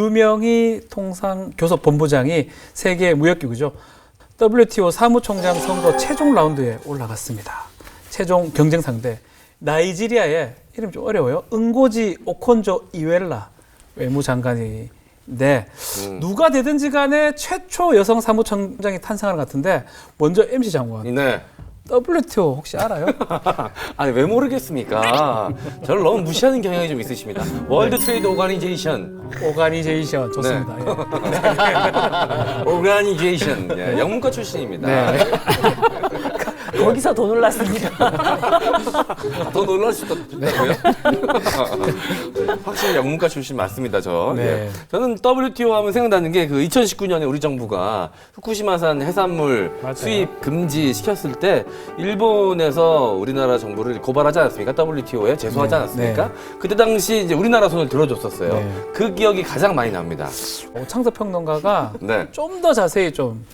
유명희 통상 교섭 본부장이 세계 무역기구죠. WTO 사무총장 선거 최종 라운드에 올라갔습니다. 최종 경쟁 상대 나이지리아의 이름 좀 어려워요. 응고지 오콘조 이웰라 외무장관인데 누가 되든지 간에 최초 여성 사무총장이 탄생하는 것 같은데 먼저 MC 장관 네. WTO 혹시 알아요? 아니 왜 모르겠습니까? 저를 너무 무시하는 경향이 좀 있으십니다. 월드 트레이드 오가니제이션, 오가니제이션 좋습니다. 예. 오가니제이션, 예, 영문과 출신입니다. 네. 거기서 더 놀랐습니다. 더 놀랄 수도 있다고요? 확실히 영문과 출신 맞습니다, 저. 네. 예. 저는 WTO 하면 생각나는 게 그 2019년에 우리 정부가 후쿠시마산 해산물 맞아요. 수입 금지 시켰을 때 일본에서 우리나라 정부를 고발하지 않았습니까? WTO에 제소하지 네. 않았습니까? 그때 당시 이제 우리나라 손을 들어줬었어요. 네. 그 기억이 가장 많이 납니다. 오창석 평론가가 네. 좀더 자세히 좀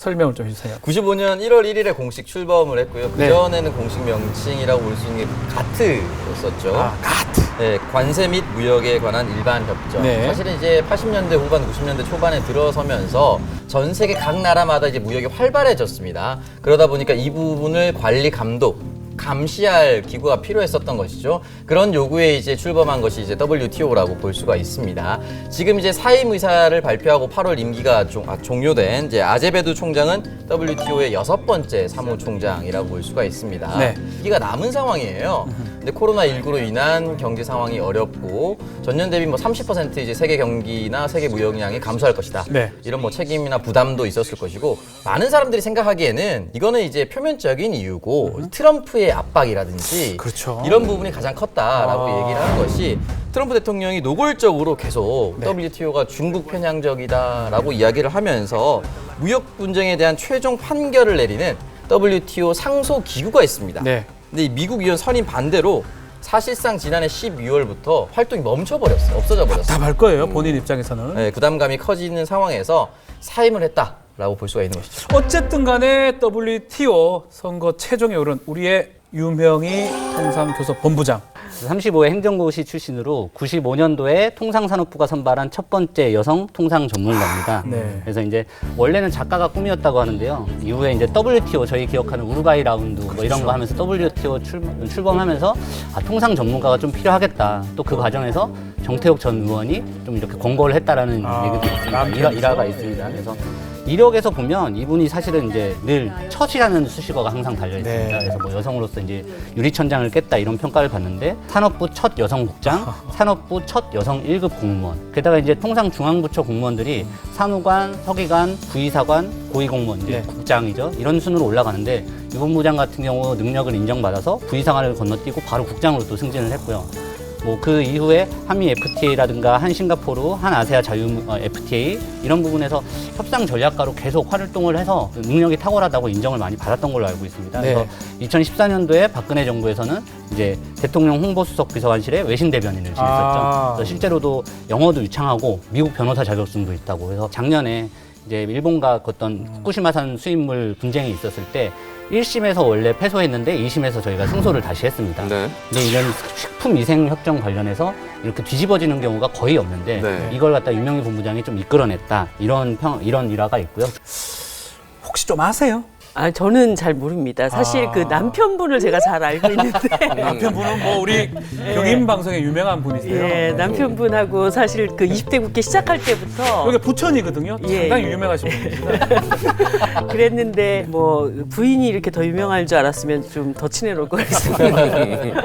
설명을 좀 해주세요. 95년 1월 1일에 공식 출범을 했고요. 네. 그 전에는 공식 명칭이라고 볼 수 있는 게 가트였었죠. 아, 가트. 네, 관세 및 무역에 관한 일반 협정. 네. 사실은 이제 80년대 후반, 90년대 초반에 들어서면서 전 세계 각 나라마다 이제 무역이 활발해졌습니다. 그러다 보니까 이 부분을 관리 감독 감시할 기구가 필요했었던 것이죠. 그런 요구에 이제 출범한 것이 이제 WTO라고 볼 수가 있습니다. 지금 이제 사임 의사를 발표하고 8월 임기가 종, 아, 종료된 이제 아제베두 총장은 WTO의 여섯 번째 사무총장이라고 볼 수가 있습니다. 네. 임기가 남은 상황이에요. 근데 코로나 19로 인한 경제 상황이 어렵고 전년 대비 뭐 30% 이제 세계 경기나 세계 무역량이 감소할 것이다. 네. 이런 뭐 책임이나 부담도 있었을 것이고 많은 사람들이 생각하기에는 이거는 이제 표면적인 이유고 트럼프의 압박이라든지 그렇죠. 이런 부분이 가장 컸다라고 아. 얘기를 하는 것이 트럼프 대통령이 노골적으로 계속 네. WTO가 중국 편향적이다라고 이야기를 하면서 무역 분쟁에 대한 최종 판결을 내리는 WTO 상소 기구가 있습니다. 네. 근데 이 미국 의원 선임 반대로 사실상 지난해 12월부터 활동이 멈춰버렸어요. 없어져 버렸어요. 답할 거예요. 본인 입장에서는. 네, 부담감이 커지는 상황에서 사임을 했다라고 볼 수가 있는 것이죠. 어쨌든 간에 WTO 선거 최종에 오른 우리의 유명희 통상교섭본부장. 35회 행정고시 출신으로 95년도에 통상산업부가 선발한 첫 번째 여성 통상 전문가입니다. 네. 그래서 이제 원래는 작가가 꿈이었다고 하는데요. 이후에 이제 WTO 저희 기억하는 우루과이 라운드 뭐 이런 거 하면서 WTO 출, 출범하면서 아, 통상 전문가가 좀 필요하겠다. 또 그 과정에서 정태욱 전 의원이 좀 이렇게 권고를 했다라는 아, 얘기도 있습니다. 남편이죠? 일화, 일화가 있습니다. 예. 그래서 이력에서 보면 이분이 사실은 이제 늘 첫이라는 수식어가 항상 달려 있습니다. 네. 그래서 뭐 여성으로서 이제 유리천장을 깼다 이런 평가를 받는데 산업부 첫 여성 국장, 산업부 첫 여성 1급 공무원, 게다가 이제 통상 중앙부처 공무원들이 사무관, 서기관, 부의사관, 고위공무원 이제 네. 국장이죠. 이런 순으로 올라가는데 유본 부장 같은 경우 능력을 인정받아서 부의사관을 건너뛰고 바로 국장으로 또 승진을 했고요. 뭐 그 이후에 한미 FTA라든가 한 싱가포르, 한 아세아 자유 어, FTA 이런 부분에서 협상 전략가로 계속 활동을 해서 능력이 탁월하다고 인정을 많이 받았던 걸로 알고 있습니다. 네. 그래서 2014년도에 박근혜 정부에서는 이제 대통령 홍보수석 비서관실의 외신 대변인을 지냈었죠. 아. 그래서 실제로도 영어도 유창하고 미국 변호사 자격증도 있다고 그래서 작년에 이제 일본과 어떤 후쿠시마산 수입물 분쟁이 있었을 때 1심에서 원래 패소했는데 2심에서 저희가 승소를 다시 했습니다. 네. 근데 이런 식품 위생 협정 관련해서 이렇게 뒤집어지는 경우가 거의 없는데 네. 이걸 갖다 유명희 본부장이 좀 이끌어냈다 이런 평 이런 일화가 있고요. 혹시 좀 아세요? 아, 저는 잘 모릅니다. 사실 아. 그 남편분을 제가 잘 알고 있는데. 남편분은 뭐 우리 경인 방송에 유명한 분이세요. 예, 남편분하고 사실 그 20대 국회 시작할 때부터 여기 부천이거든요. 예, 상당히 예. 유명하신 분입니다. 그랬는데 뭐 부인이 이렇게 더 유명할 줄 알았으면 좀 더 친해올 거였습니다.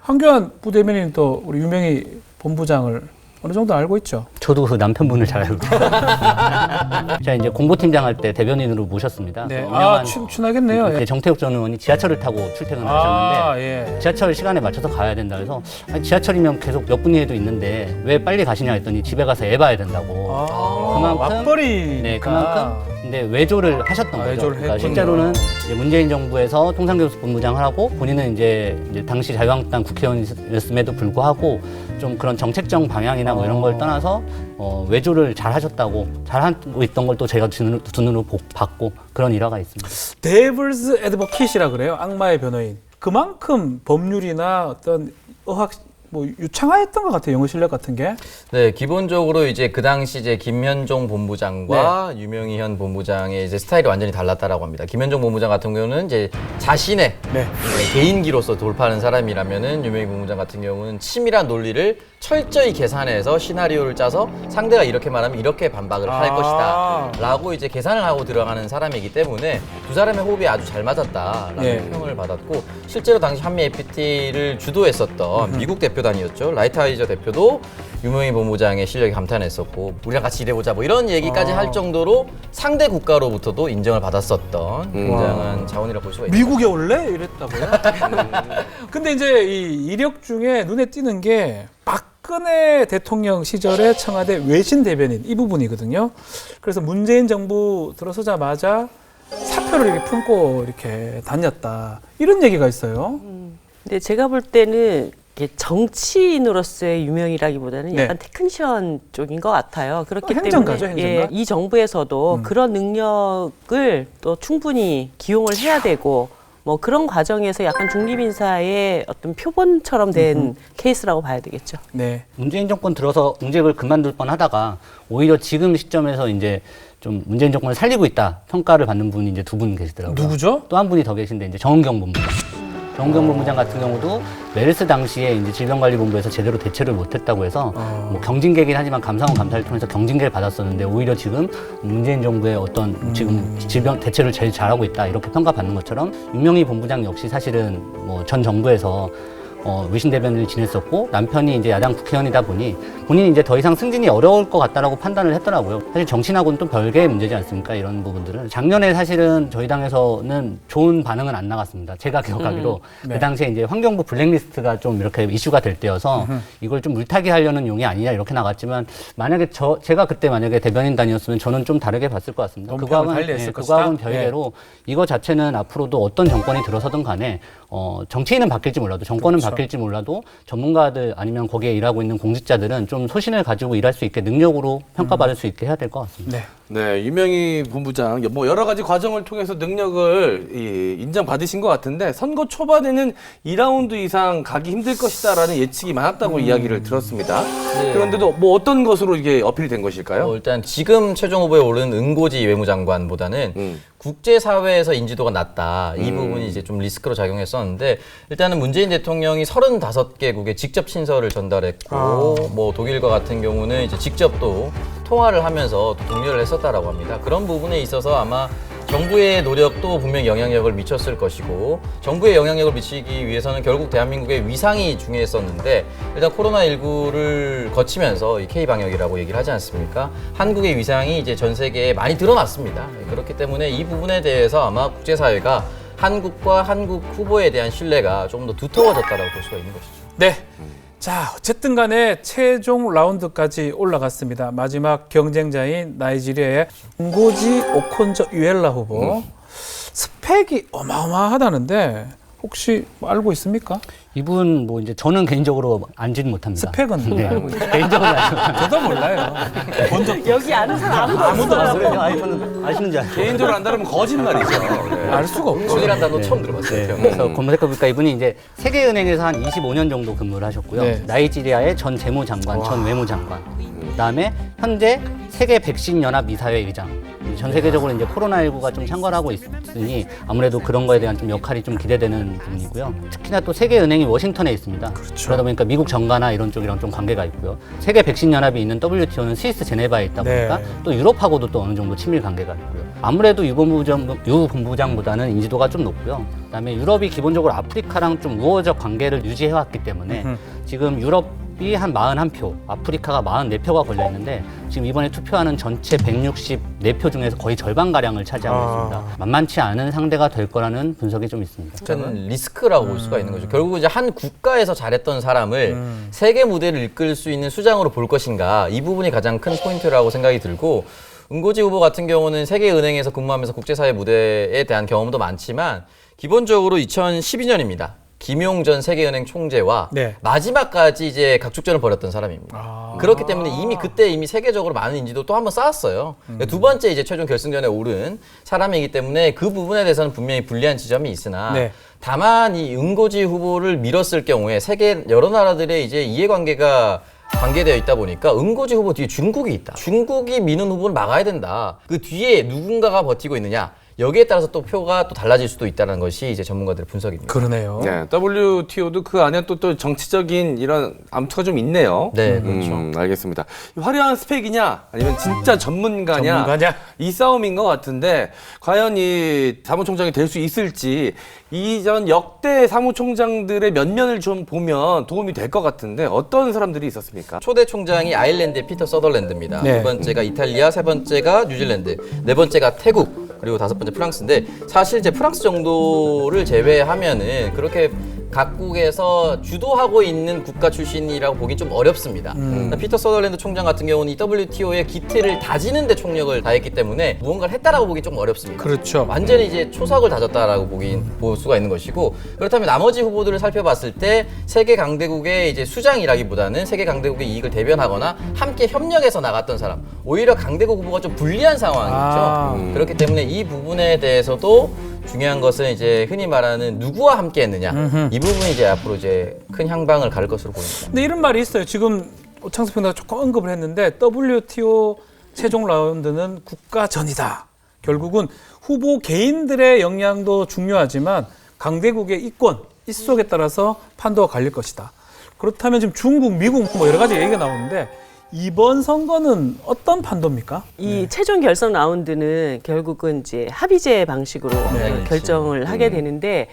황교안 부대변인 또 우리 유명희 본부장을 어느 정도 알고 있죠. 저도 그 남편분을 잘 알고. 제가 이제 공보팀장 할 때 대변인으로 모셨습니다. 네. 그 아, 춘, 춘하겠네요. 그 예. 정태욱 전 의원이 지하철을 타고 출퇴근을 하셨는데 아, 예. 지하철 시간에 맞춰서 가야 된다 그래서 아니, 지하철이면 계속 몇 분이라도 있는데 왜 빨리 가시냐 했더니 집에 가서 애 봐야 된다고 아, 그만큼- 맞벌이. 네, 그만큼 근데 외조를 하셨던 아, 거죠. 외조를 그러니까 했군요. 실제로는 이제 문재인 정부에서 통상교섭 본부장 하라고 본인은 이제, 이제 당시 자유한국당 국회의원이었음에도 불구하고 좀 그런 정책적 방향이나 뭐 이런 걸 어. 떠나서 어, 외조를 잘 하셨다고 잘 하고 있던 걸 또 제가 두 눈으로, 두 눈으로 보- 봤고 그런 일화가 있습니다. 데블스 애드버킷이라 그래요. 악마의 변호인. 그만큼 법률이나 어떤 의학 뭐 유창화했던 것 같아요. 영어 실력 같은 게. 네, 기본적으로 이제 그 당시 이제 김현종 본부장과 유명희 현 본부장의 이제 스타일이 완전히 달랐다라고 합니다. 김현종 본부장 같은 경우는 이제 자신의 네. 네, 개인기로서 돌파하는 사람이라면은 유명희 본부장 같은 경우는 치밀한 논리를 철저히 계산해서 시나리오를 짜서 상대가 이렇게 말하면 이렇게 반박을 할 아. 것이다. 라고 이제 계산을 하고 들어가는 사람이기 때문에 두 사람의 호흡이 아주 잘 맞았다라는 예. 평을 받았고 실제로 당시 한미 FT를 주도했었던 미국 대표 단이었죠. 라이트하이저 대표도 유명희 본부장의 실력에 감탄했었고 우리랑 같이 일해보자 뭐 이런 얘기까지 아. 할 정도로 상대 국가로부터도 인정을 받았었던 굉장한 자원이라고 볼 수가 있습니다. 미국에 올래? 이랬다고요? 근데 이제 이 이력 중에 눈에 띄는 게 박근혜 대통령 시절의 청와대 외신 대변인 이 부분이거든요. 그래서 문재인 정부 들어서자마자 사표를 이렇게 품고 이렇게 다녔다. 이런 얘기가 있어요. 근데 제가 볼 때는 정치인으로서의 유명이라기보다는 네. 약간 테크니션 쪽인 것 같아요. 그렇기 어, 행정가죠, 때문에 행정가? 예, 이 정부에서도 음. 그런 능력을 또 충분히 기용을 해야 되고 뭐 그런 과정에서 약간 중립 인사의 어떤 표본처럼 된 케이스라고 봐야 되겠죠. 네. 문재인 정권 들어서 공직을 그만둘 뻔 하다가 오히려 지금 시점에서 이제 좀 문재인 정권을 살리고 있다 평가를 받는 분이 이제 두 분 계시더라고요. 누구죠? 또 한 분이 더 계신데 이제 정은경 본부장. 정은경 본부장 같은 경우도 메르스 당시에 이제 질병관리본부에서 제대로 대처를 못했다고 해서 뭐 경징계긴 하지만 감사원 감사를 통해서 경징계를 받았었는데 오히려 지금 문재인 정부의 어떤 지금 질병 대처를 제일 잘하고 있다 이렇게 평가받는 것처럼 유명희 본부장 역시 사실은 뭐 전 정부에서 어, 외신 대변인을 지냈었고 남편이 이제 야당 국회의원이다 보니 본인이 이제 더 이상 승진이 어려울 것 같다라고 판단을 했더라고요. 사실 정치하고는 또 별개의 문제지 않습니까? 이런 부분들은 작년에 사실은 저희 당에서는 좋은 반응은 안 나갔습니다. 제가 기억하기로 네. 그 당시에 이제 환경부 블랙리스트가 좀 이렇게 이슈가 될 때여서 이걸 좀 물타기 하려는 용이 아니냐 이렇게 나갔지만 만약에 저 제가 그때 만약에 대변인단이었으면 저는 좀 다르게 봤을 것 같습니다. 그거하고는 예, 것이다? 그거하고는 별개로 이거 자체는 앞으로도 어떤 정권이 들어서든 간에 어, 정치인은 바뀔지 몰라도 정권은 그렇죠. 바뀔지 몰라도 전문가들 아니면 거기에 일하고 있는 공직자들은 좀 소신을 가지고 일할 수 있게 능력으로 평가받을 수 있게 해야 될 것 같습니다. 네. 네, 유명희 본부장 뭐 여러 가지 과정을 통해서 능력을 이, 인정받으신 것 같은데 선거 초반에는 2라운드 이상 가기 힘들 것이다라는 예측이 많았다고 이야기를 들었습니다. 그런데도 뭐 어떤 것으로 이게 어필이 된 것일까요? 어, 일단 지금 최종 후보에 오른 은고지 외무장관보다는 음. 국제사회에서 인지도가 낮다. 이 부분이 이제 좀 리스크로 작용했었는데 일단은 문재인 대통령이 35개국에 직접 친서를 전달했고 뭐 독일과 같은 경우는 이제 직접 또 통화를 하면서 또 독려를 했었다라고 합니다. 그런 부분에 있어서 아마 정부의 노력도 분명 영향력을 미쳤을 것이고 정부의 영향력을 미치기 위해서는 결국 대한민국의 위상이 중요했었는데 일단 코로나19를 거치면서 이 K 방역이라고 얘기를 하지 않습니까? 한국의 위상이 이제 전 세계에 많이 드러났습니다. 그렇기 때문에 이 부분에 대해서 아마 국제사회가 한국과 한국 후보에 대한 신뢰가 조금 더 두터워졌다고 볼 수가 있는 것이죠. 네. 자, 어쨌든 간에 최종 라운드까지 올라갔습니다. 마지막 경쟁자인 나이지리아의 응고지 오콘저 유엘라 후보. 스펙이 어마어마하다는데 혹시 뭐 알고 있습니까? 이분 뭐 이제 저는 개인적으로 알지는 못합니다. 스펙은 네, 알고 있어요. 개인적으로. 저도 몰라요. 본 적, 여기 아는 사람 아무도 아, 없어요. 아니, 저는 아시는 줄 알고. 개인적으로 안다면 거짓말이죠. 네. 알 수가 없죠. 돈이란 단어 처음 들어봤어요. 네. 그래서 검색해보니까 이분이 이제 세계은행에서 한 25년 정도 근무를 하셨고요. 네. 나이지리아의 전 재무장관, 전 외무장관. 그다음에 현재 세계 백신 연합 이사회 의장. 전 세계적으로 이제 코로나19가 좀 창궐하고 있으니 아무래도 그런 거에 대한 좀 역할이 좀 기대되는 분이고요. 특히나 또 세계은행이 워싱턴에 있습니다. 그렇죠. 그러다 보니까 미국 정가나 이런 쪽이랑 좀 관계가 있고요. 세계 백신 연합이 있는 WTO는 스위스 제네바에 있다 보니까 네. 또 유럽하고도 또 어느 정도 친밀 관계가 있고요. 아무래도 유 본부장, 유 본부장보다는 인지도가 좀 높고요. 그다음에 유럽이 기본적으로 아프리카랑 좀 우호적 관계를 유지해왔기 때문에 지금 유럽이 한 41표, 아프리카가 44표가 걸려 있는데 지금 이번에 투표하는 전체 164표 중에서 거의 절반가량을 차지하고 아. 있습니다. 만만치 않은 상대가 될 거라는 분석이 좀 있습니다. 저는 리스크라고 볼 수가 있는 거죠. 결국 이제 한 국가에서 잘했던 사람을 세계 무대를 이끌 수 있는 수장으로 볼 것인가 이 부분이 가장 큰 포인트라고 생각이 들고 은고지 후보 같은 경우는 세계은행에서 근무하면서 국제사회 무대에 대한 경험도 많지만 기본적으로 2012년입니다. 김용 전 세계은행 총재와 네. 마지막까지 이제 각축전을 벌였던 사람입니다. 아. 그렇기 때문에 이미 그때 이미 세계적으로 많은 인지도 또 한 번 쌓았어요. 그러니까 두 번째 이제 최종 결승전에 오른 사람이기 때문에 그 부분에 대해서는 분명히 불리한 지점이 있으나 네. 다만 이 은고지 후보를 밀었을 경우에 세계 여러 나라들의 이제 이해관계가 관계되어 있다 보니까 은고지 후보 뒤에 중국이 있다. 중국이 미는 후보를 막아야 된다. 그 뒤에 누군가가 버티고 있느냐. 여기에 따라서 또 표가 또 달라질 수도 있다는 것이 이제 전문가들의 분석입니다. 그러네요. 네, WTO도 그 안에 또, 또 정치적인 이런 암투가 좀 있네요. 네, 그렇죠. 음, 알겠습니다. 화려한 스펙이냐, 아니면 진짜 전문가냐, 전문가냐? 이 싸움인 것 같은데, 과연 이 사무총장이 될 수 있을지, 이전 역대 사무총장들의 면면을 좀 보면 도움이 될 것 같은데, 어떤 사람들이 있었습니까? 초대 총장이 아일랜드의 피터 서덜랜드입니다. 네. 두 번째가 이탈리아, 세 번째가 뉴질랜드, 네 번째가 태국, 그리고 다섯 번째 프랑스인데 사실 이제 프랑스 정도를 제외하면은 그렇게 각국에서 주도하고 있는 국가 출신이라고 보긴 좀 어렵습니다. 그러니까 피터 서덜랜드 총장 같은 경우는 이 WTO의 기틀을 다지는 데 총력을 다했기 때문에 무언가를 했다라고 보기 좀 어렵습니다. 그렇죠. 완전히 이제 초석을 다졌다라고 보긴 볼 수가 있는 것이고 그렇다면 나머지 후보들을 살펴봤을 때 세계 강대국의 이제 수장이라기보다는 세계 강대국의 이익을 대변하거나 함께 협력해서 나갔던 사람 오히려 강대국 후보가 좀 불리한 상황이죠. 아. 그렇기 때문에 이 부분에 대해서도 중요한 것은 이제 흔히 말하는 누구와 함께 했느냐 이 부분이 이제 앞으로 이제 큰 향방을 가를 것으로 보입니다. 근데 이런 말이 있어요. 지금 오창수 평론가 조금 언급을 했는데 WTO 최종 라운드는 국가전이다. 결국은 후보 개인들의 역량도 중요하지만 강대국의 이권, 이속에 따라서 판도가 갈릴 것이다. 그렇다면 지금 중국, 미국 뭐 여러 가지 얘기가 나오는데 이번 선거는 어떤 판도입니까? 이 최종 결선 라운드는 결국은 이제 합의제 방식으로 네, 결정을 하게 되는데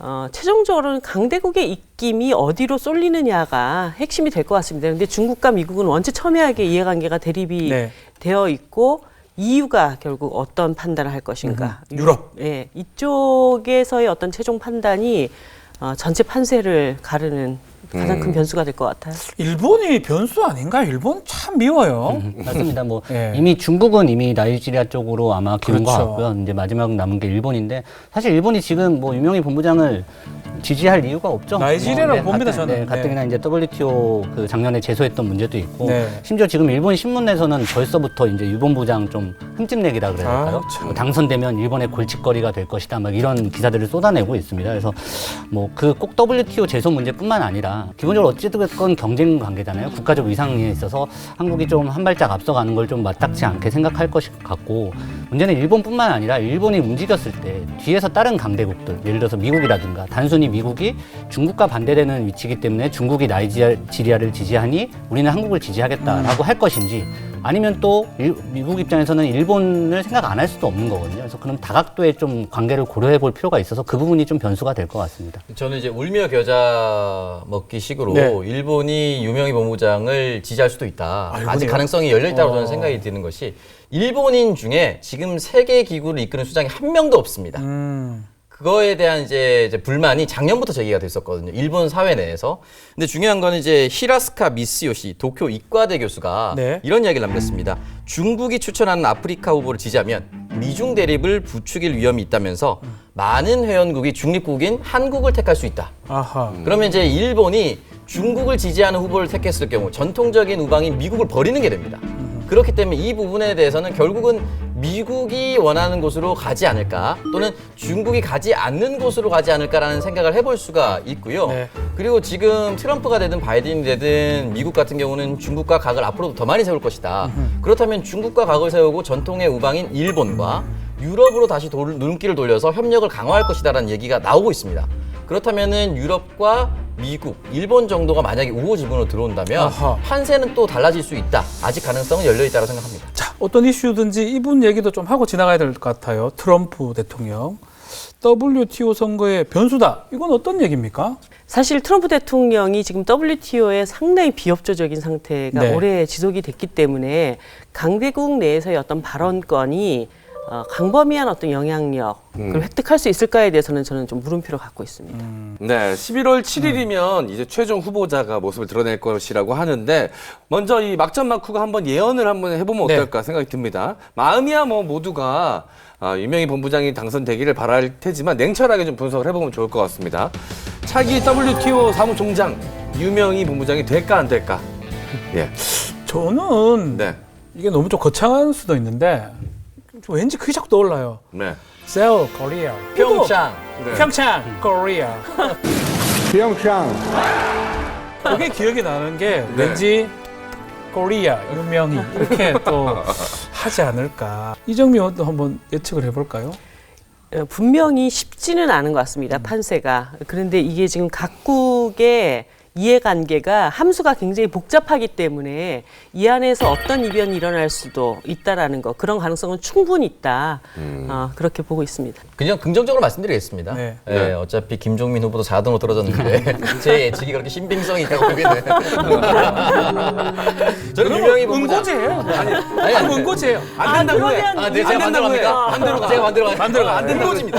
어, 최종적으로는 강대국의 입김이 어디로 쏠리느냐가 핵심이 될 것 같습니다. 근데 중국과 미국은 원체 첨예하게 이해관계가 대립이 네. 되어 있고 EU가 결국 어떤 판단을 할 것인가. 음, 유럽. 예, 이쪽에서의 어떤 최종 판단이 어, 전체 판세를 가르는 가장 음. 큰 변수가 될 것 같아요. 일본이 변수 아닌가요? 일본 참 미워요. 맞습니다. 뭐 예. 이미 중국은 이미 나이지리아 쪽으로 아마 기운 것 그렇죠. 같고요. 이제 마지막 남은 게 일본인데 사실 일본이 지금 뭐 유명희 본부장을 지지할 이유가 없죠. 나이지리아라고 뭐, 네, 봅니다, 가뜩- 저는. 네, 네. 가뜩이나 이제 WTO 그 작년에 제소했던 문제도 있고 네. 심지어 지금 일본 신문에서는 벌써부터 이제 유 본부장 좀 흠집내기라 그래야 할까요? 아, 참. 뭐 당선되면 일본의 골칫거리가 될 것이다. 막 이런 기사들을 쏟아내고 있습니다. 그래서 뭐 그 꼭 WTO 제소 문제뿐만 아니라 기본적으로 어찌됐건 경쟁 관계잖아요. 국가적 위상에 있어서 한국이 좀 한 발짝 앞서가는 걸좀 마땅치 않게 생각할 것 같고 문제는 일본뿐만 아니라 일본이 움직였을 때 뒤에서 다른 강대국들 예를 들어서 미국이라든가 단순히 미국이 중국과 반대되는 위치이기 때문에 중국이 나이지리아를 지지하니 우리는 한국을 지지하겠다라고 할 것인지 아니면 또 일- 미국 입장에서는 일본을 생각 안 할 수도 없는 거거든요. 그래서 그럼 다각도의 좀 관계를 고려해 볼 필요가 있어서 그 부분이 좀 변수가 될 것 같습니다. 저는 이제 울며 겨자 먹기 식으로 네. 일본이 유명희 본부장을 지지할 수도 있다. 아, 아직? 가능성이 열려 있다고 어. 저는 생각이 드는 것이 일본인 중에 지금 세계 기구를 이끄는 수장이 한 명도 없습니다. 음. 그거에 대한 이제, 이제 불만이 작년부터 제기가 됐었거든요. 일본 사회 내에서. 근데 중요한 건 이제 히라스카 미스요시 도쿄 이과대 교수가 네. 이런 이야기를 남겼습니다. 중국이 추천하는 아프리카 후보를 지지하면 미중 대립을 부추길 위험이 있다면서 많은 회원국이 중립국인 한국을 택할 수 있다. 아하. 그러면 이제 일본이 중국을 지지하는 후보를 택했을 경우 전통적인 우방인 미국을 버리는 게 됩니다. 그렇기 때문에 이 부분에 대해서는 결국은 미국이 원하는 곳으로 가지 않을까 또는 중국이 가지 않는 곳으로 가지 않을까라는 생각을 해볼 수가 있고요. 네. 그리고 지금 트럼프가 되든 바이든이 되든 미국 같은 경우는 중국과 각을 앞으로도 더 많이 세울 것이다. 그렇다면 중국과 각을 세우고 전통의 우방인 일본과 유럽으로 다시 돌, 눈길을 돌려서 협력을 강화할 것이다라는 얘기가 나오고 있습니다. 그렇다면은 유럽과 미국, 일본 정도가 만약에 우호 지분으로 들어온다면 아하. 판세는 또 달라질 수 있다. 아직 가능성은 열려 있다고 생각합니다. 자, 어떤 이슈든지 이분 얘기도 좀 하고 지나가야 될 것 같아요. 트럼프 대통령. WTO 선거의 변수다. 이건 어떤 얘기입니까? 사실 트럼프 대통령이 지금 WTO에 상당히 비협조적인 상태가 네. 오래 지속이 됐기 때문에 강대국 내에서의 어떤 발언권이 어, 강범위한 어떤 영향력을 음. 획득할 수 있을까에 대해서는 저는 좀 물음표를 갖고 있습니다. 네, 11월 7일이면 이제 최종 후보자가 모습을 드러낼 것이라고 하는데 먼저 이 막전 막후가 한번 예언을 한번 해보면 네. 어떨까 생각이 듭니다. 마음이야 뭐 모두가 아, 유명희 본부장이 당선되기를 바랄 테지만 냉철하게 좀 분석을 해보면 좋을 것 같습니다. 차기 WTO 사무총장 유명희 본부장이 될까 안 될까? 예, 저는 네, 이게 너무 좀 거창한 수도 있는데 좀 왠지 그게 자꾸 떠올라요. 네. 코리아. 평창. 네. 평창 코리아. 평창 그게 기억이 나는 게 네. 왠지 코리아 유명히 이렇게 또 하지 않을까. 이정미 의원도 한번 예측을 해볼까요? 어, 분명히 쉽지는 않은 것 같습니다. 판세가. 그런데 이게 지금 각국의 이해관계가 함수가 굉장히 복잡하기 때문에 이 안에서 어떤 이변이 일어날 수도 있다라는 거 그런 가능성은 충분히 있다. 어, 그렇게 보고 있습니다. 그냥 긍정적으로 말씀드리겠습니다. 네. 예, 네. 어차피 김종민 후보도 4등으로 떨어졌는데 제 예측이 그렇게 신빙성이 있다고 보기에는 저는 유명히 본부장 은고제예요. 아니, 아니, 아니, 은고제예요. 안 된다고 해. 아, 네, 제가 안 만들어 된다고 해. 갑니까? 만들어 가. 제가 만들어 가. 만들어 가. 안 된다고 은고집니다.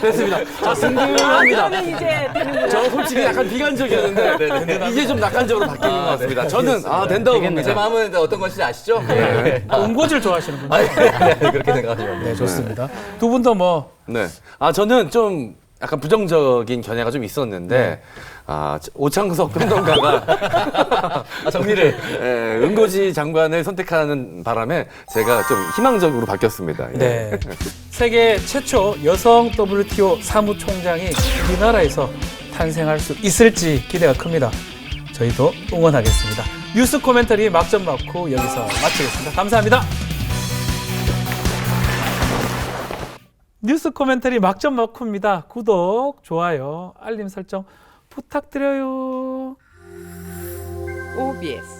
됐습니다. 자, 승승합니다. 그러면 이제 되는 저 솔직히 약간 비관적이었는데 이제 좀 낙관적으로 바뀌는 것 같습니다. 저는 아 된다고 제 봅니다. 마음은 어떤 것인지 아시죠? 예. 아, 좋아하시는군요. 아니, 아니, 그렇게 생각하시면 안 네. 좋습니다. 두 분도 뭐 네. 아 저는 좀 약간 부정적인 견해가 좀 있었는데 아 오창석 평론가가 아, 정리를. 예, 은고지 장관을 선택하는 바람에 제가 좀 희망적으로 바뀌었습니다. 예. 네. 세계 최초 여성 WTO 사무총장이 우리나라에서 탄생할 수 있을지 기대가 큽니다. 저희도 응원하겠습니다. 뉴스 코멘터리 막전 막후 여기서 마치겠습니다. 감사합니다. 뉴스 코멘터리 막전 막후입니다. 구독, 좋아요, 알림 설정 부탁드려요. OBS.